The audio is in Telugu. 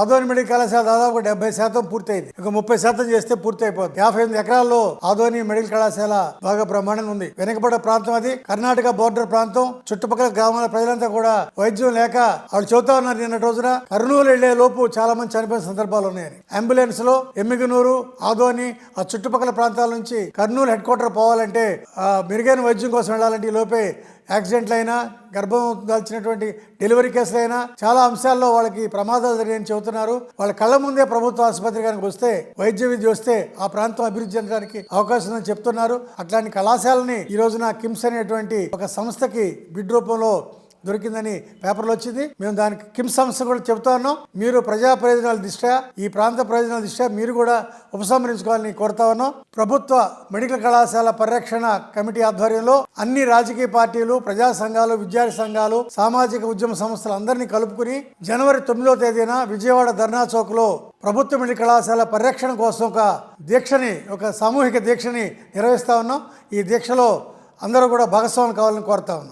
ఆదోని మెడికల్ కళాశాల దాదాపు డెబ్బై శాతం పూర్తయింది. ఇక ముప్పై శాతం చేస్తే పూర్తి అయిపోతుంది యాభై ఎనిమిది ఎకరాల్లో ఆదోని మెడికల్ కళాశాల బాగా బ్రహ్మాండంగా ఉంది. వెనుకబడ్డ ప్రాంతం అది. కర్ణాటక బోర్డర్ ప్రాంతం. చుట్టుపక్కల గ్రామాల ప్రజలంతా కూడా వైద్యం లేక వాళ్ళు చెబుతా ఉన్నారు నిన్న రోజున. కర్నూలు వెళ్ళే లోపు చాలా మంది చనిపోయిన సందర్భాలు ఉన్నాయని. అంబులెన్స్లో ఎమ్మిగనూరు ఆదోని ఆ చుట్టుపక్కల ప్రాంతాల నుంచి కర్నూలు హెడ్ క్వార్టర్ పోవాలంటే మెరుగైన వైద్యం కోసం వెళ్ళాలంటే ఈ లోపే యాక్సిడెంట్లు అయినా గర్భం దాల్చినటువంటి డెలివరీ కేసులు అయినా చాలా అంశాల్లో వాళ్ళకి ప్రమాదాలు జరిగాయని చెబుతున్నారు. వాళ్ళ కళ్ళ ముందే ప్రభుత్వ ఆసుపత్రి కనుక వస్తే వైద్య విద్య వస్తే ఆ ప్రాంతం అభివృద్ధి చెందడానికి అవకాశం ఉందని చెప్తున్నారు. అట్లాంటి కళాశాలని ఈ రోజున కిమ్స్ అనేటువంటి ఒక సంస్థకి బిడ్ రూపంలో దొరికిందని పేపర్లో వచ్చింది. మేము దానికి కిమ్ సంస్థ కూడా చెబుతా ఉన్నాం. మీరు ప్రజా ప్రయోజనాల దృష్ట్యా ఈ ప్రాంత ప్రయోజనాల దృష్ట్యా మీరు కూడా ఉపసంహరించుకోవాలని కోరుతా ఉన్నాం. ప్రభుత్వ మెడికల్ కళాశాల పరిరక్షణ కమిటీ ఆధ్వర్యంలో అన్ని రాజకీయ పార్టీలు ప్రజా సంఘాలు విద్యార్థి సంఘాలు సామాజిక ఉద్యమ సంస్థలు అందరినీ కలుపుకుని జనవరి తొమ్మిదో తేదీన విజయవాడ ధర్నా చౌక్లో ప్రభుత్వ మెడికల్ కళాశాల పరిరక్షణ కోసం ఒక దీక్షని ఒక సామూహిక దీక్షని నిర్వహిస్తా ఉన్నాం. ఈ దీక్షలో అందరూ కూడా భాగస్వామి కావాలని కోరుతా ఉన్నాం.